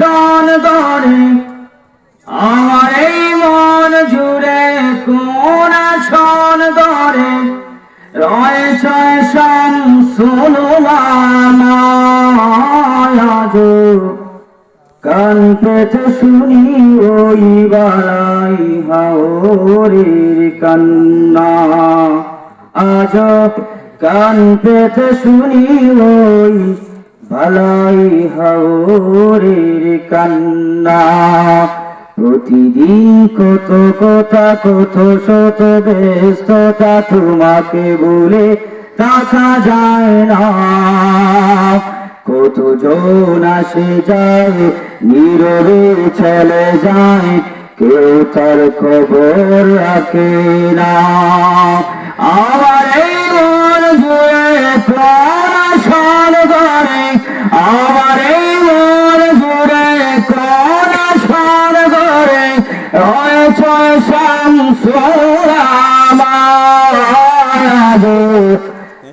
শোন ধরে আমার এই মন জুড়ে কোন শোন ধরে রয়েছে সম মায়াজ কান পেতে শুনি ওই বালাই হাওরের কান্না। আজ কান পেতে শুনি ওই বালাই হাওরের কান্না। প্রতিদিন কত কথা, কত শত ব্যস্ততা তোমাকে বলে থাকা যায় না। কত জন আসে যায়, নীরবে চলে যায়, কেউ তার খবর রাখে না। আমার এই শামসুরামায়াজ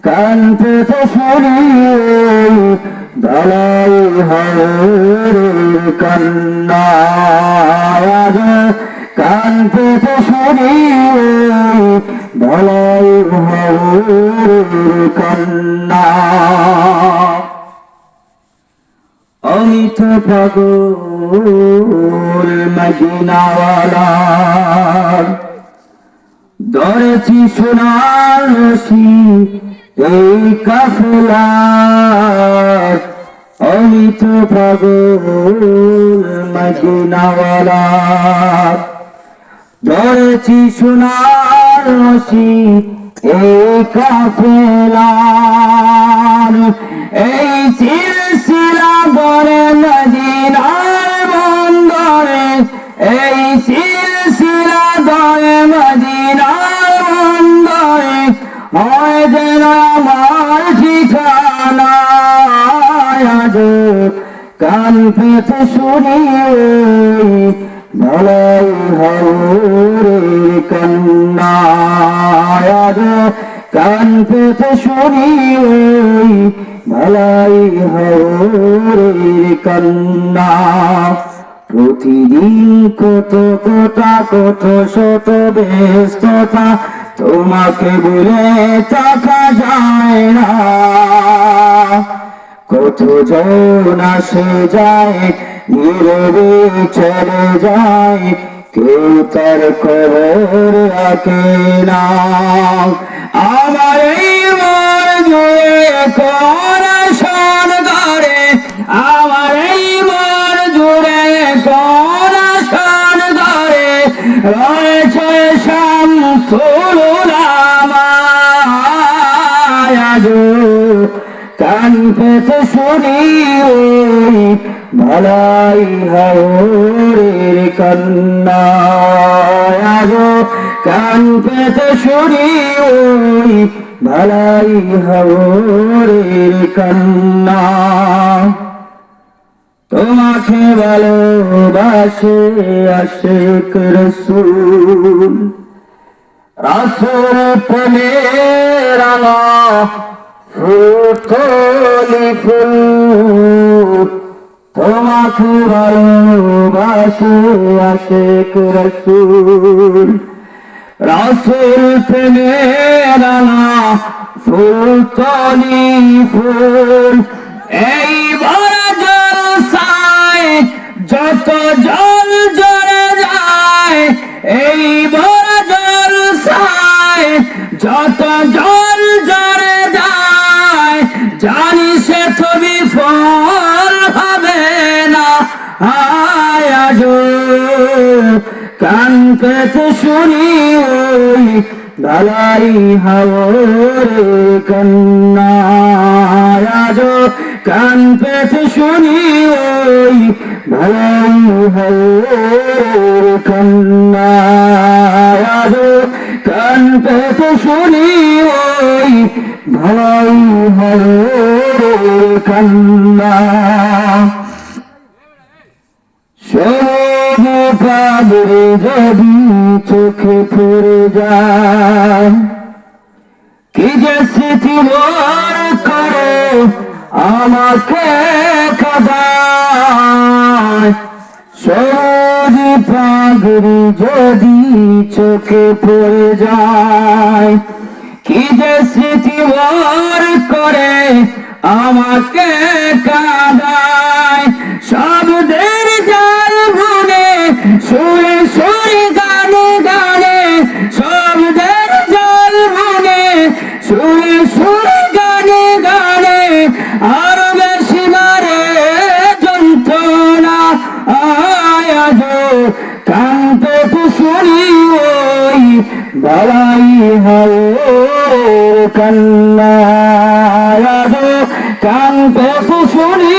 কান পেতে শুনি দালাই হরের কন্যা কান পেতে শুনি দালাই হরের কন্যা। অমিত পাগল মদিনাওয়ালা। ধরেছি সোনার এই কাফলার অমিত পাগল মদিনাওয়ালা। ধরেছি এই কাফলার। এই সিলসিলা বরে মদিনার বন্দরে, এই সিলসিলা ধরে বন্দরে হয় যেন আমার ঠিকানা কান পেতে শুনি ভালাই হরে কন্যা কান পেতে শুনি ভালাই হরে কন্যা প্রতিদিন কত কথা কত শত ব্যস্ততা তোমাকে বলে থাকা যায় না। কত জন আসে যায়, নীরবে চলে যায়, কেউ তার খবর রাখে না। আমার এই মন জুড়ে কোন শোন ধরে আমার এই মন জুড়ে কোন শোন ধরে রয়েছে শামসুরামায়াজ কান পেতে শুনি ওই ভালাই হাওরের আজ কান পেতে শুনি ওই ভালাই হাওরের কন্যা তোমাকে ভালোবাসে আশেক রসুল। রাসুল প্রেমে রাঙা ফুল তোমাকে ভালোবাসে আশেক রসুল। রাসুল প্রেমে ফুল তলি ফুল। ওই দালাই হাওরে কন্যা আজ কান পেতে শুনি ওই দালাই হাওরে কন্যা আজ কান পেতে শুনি ওই দালাই হাওরে কন্যা সবুজ পাবরে যদি চোখে পড়ে যায় মোর করে আমাকে কাদায় পাগড়ি যদি চোখে পড়ে যায়, কি যে স্মৃতি ওর করে আমাকে কাঁদায় বালাই হায় কান্না আয়াজ কান্ত শুনি